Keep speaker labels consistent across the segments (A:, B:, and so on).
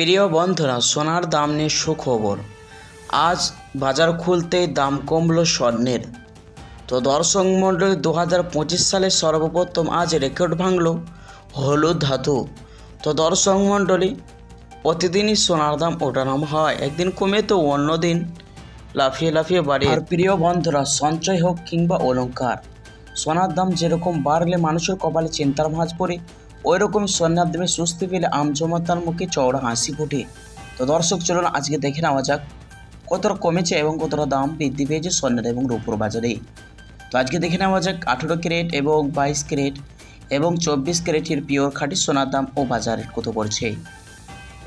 A: প্রিয় বন্ধুরা, সোনার দাম নিয়ে সুখবর। আজ বাজার খুলতেই দাম কমল স্বর্ণের। তো দর্শক মণ্ডলী দু হাজার পঁচিশ সালে সর্বপ্রথম আজ রেকর্ড ভাঙল হলুদ ধাতু। তো দর্শক মণ্ডলী, প্রতিদিনই সোনার দাম ওঠানাম হয়। একদিন কমে তো অন্য দিন লাফিয়ে লাফিয়ে বাড়ে। আর প্রিয় বন্ধুরা, সঞ্চয় হোক কিংবা অলঙ্কার সোনার দাম যেরকম বাড়লে মানুষের কপালে চিন্তার ভাঁজ পড়ে ওই রকম সোনার দামে সুস্থি পেলে আমজমাতার মুখে চওড়া হাসি ফোটে। তো দর্শক, চলুন আজকে দেখে নেওয়া যাক কতটা কমেছে এবং কতটা দাম বৃদ্ধি পেয়েছে স্বর্ণের এবং রূপোর বাজারে। তো আজকে দেখে নেওয়া যাক আঠেরো ক্যারেট এবং বাইশ ক্যারেট এবং চব্বিশ ক্যারেটের পিওর খাঁটি সোনার দাম ও বাজারে কত পড়ছে।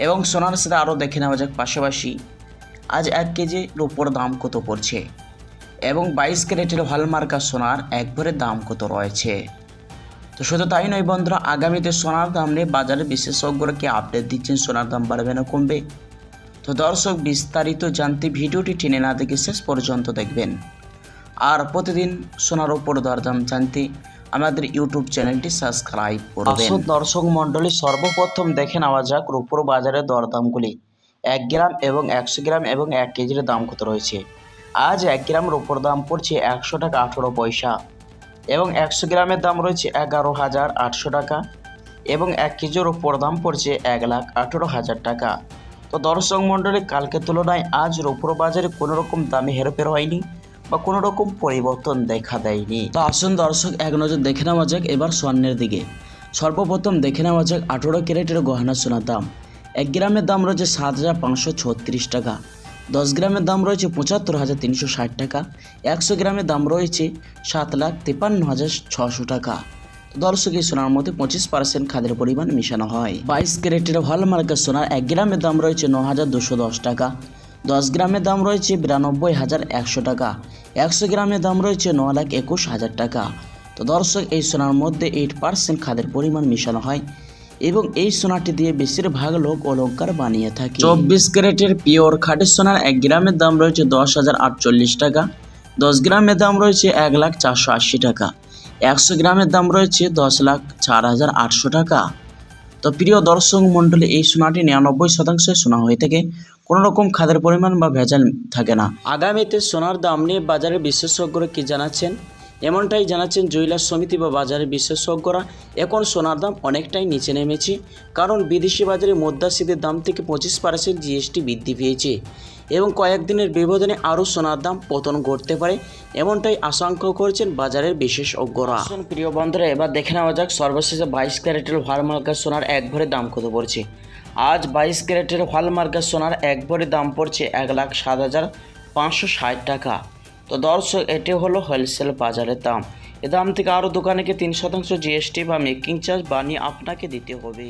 A: এবং সোনার সাথে আরও দেখে নেওয়া যাক পাশাপাশি আজ এক কেজি রূপোর দাম কত পড়ছে এবং বাইশ ক্যারেটের হলমার্কা সোনার এক ভরের দাম কত রয়েছে। তো শুধু তাই নয় বন্ধুরা, আগামীতে সোনার দাম নিয়ে বাজারে বিশেষজ্ঞরা কি আপডেট দিচ্ছেন? সোনার দাম বাড়বে না কমবে? তো দর্শক, বিস্তারিত জানতে ভিডিওটি টেনে না দেখে শেষ পর্যন্ত দেখবেন। আর প্রতিদিন সোনার ওপর দরদাম জানতে আমাদের ইউটিউব চ্যানেলটি সাবস্ক্রাইব করবেন। দর্শক মণ্ডলী, সর্বপ্রথম দেখে নেওয়া যাক রূপোর বাজারের দরদামগুলি। এক গ্রাম এবং একশো গ্রাম এবং এক কেজির দাম কত রয়েছে? আজ এক গ্রাম রূপোর দাম পড়ছে একশো টাকা আঠেরো পয়সা। এবং একশো গ্রামের দাম রয়েছে এগারো হাজার আটশো টাকা এবং এক কেজির ওপর দাম পড়ছে এক লাখ আঠেরো হাজার টাকা। তো দর্শক মণ্ডলী, কালকের তুলনায় আজ রূপোর বাজারে কোনো রকম দামে হেরফের হয়নি বা কোনো রকম পরিবর্তন দেখা দেয়নি। তো আসুন দর্শক, এক নজর দেখে নেওয়া যাক এবার স্বর্ণের দিকে। সর্বপ্রথম দেখে নেওয়া যাক আঠেরো ক্যারেটের গহনা সোনার দাম। এক গ্রামের দাম রয়েছে সাত হাজার পাঁচশো ছত্রিশ টাকা। দশ গ্রামের দাম রয়েছে পঁচাত্তর হাজার তিনশো ষাট টাকা, একশো গ্রামের দাম রয়েছে সাত লাখ তিপ্পান্ন হাজার ছশো টাকা। দর্শক, এই সোনার মধ্যে পঁচিশ পার্সেন্ট খাদের পরিমাণ মেশানো হয়। বাইশ ক্যারেটের হলমার্কের সোনার এক গ্রামের দাম রয়েছে ন হাজার দুশো দশ টাকা, দশ গ্রামের দাম রয়েছে বিরানব্বই হাজার একশো টাকা, একশো গ্রামের দাম রয়েছে ন লাখ একুশ হাজার টাকা। তো দর্শক, এই সোনার মধ্যে এইট পার্সেন্ট খাদের পরিমাণ মেশানো হয়। এবং এই সোনাটি দিয়ে বেশিরভাগ লোক অলঙ্কার বানিয়ে থাকে। চব্বিশ ক্যারেটের পিওর খাঁটি সোনার এক গ্রামের দাম রয়েছে দশ হাজার আটচল্লিশ টাকা। দশ গ্রামের দাম রয়েছে এক লাখ চারশো আশি টাকা। একশো গ্রামের দাম রয়েছে দশ লাখ চার হাজার আটশো টাকা। তো প্রিয় দর্শক মণ্ডলী, এই সোনাটি নিরানব্বই শতাংশ সোনা হয়ে থাকে। কোনো রকম খাদের পরিমাণ বা ভেজাল থাকে না। আগামীতে সোনার দাম নিয়ে বাজারে বিশেষজ্ঞরা কি জানাচ্ছেন? এমনটাই জানাচ্ছেন জুয়েলার সমিতি বা বাজারের বিশেষজ্ঞরা। এখন সোনার দাম অনেকটাই নিচে নেমেছে, কারণ বিদেশি বাজারে মুদ্রাস্ফীতির দাম থেকে পঁচিশ পার্সেন্ট জিএসটি বৃদ্ধি পেয়েছে এবং কয়েকদিনের ব্যবধানে আরও সোনার দাম পতন ঘটতে পারে, এমনটাই আশঙ্কা করছেন বাজারের বিশেষজ্ঞরা। প্রিয় বন্ধুরা, এবার দেখে নেওয়া যাক সর্বশেষে বাইশ ক্যারেটের হলমার্কার সোনার এক ভরে দাম কত পড়ছে। আজ বাইশ ক্যারেটের হলমার্কার সোনার এক ভরে দাম পড়ছে এক লাখ সাত হাজার পাঁচশো ষাট টাকা। তো দর্শক, এটি হলো হোলসেল বাজারের দাম। এ দাম থেকে আরও দোকানেকে তিন শতাংশ জিএসটি বা মেকিং চার্জ বানিয়ে আপনাকে দিতে হবে।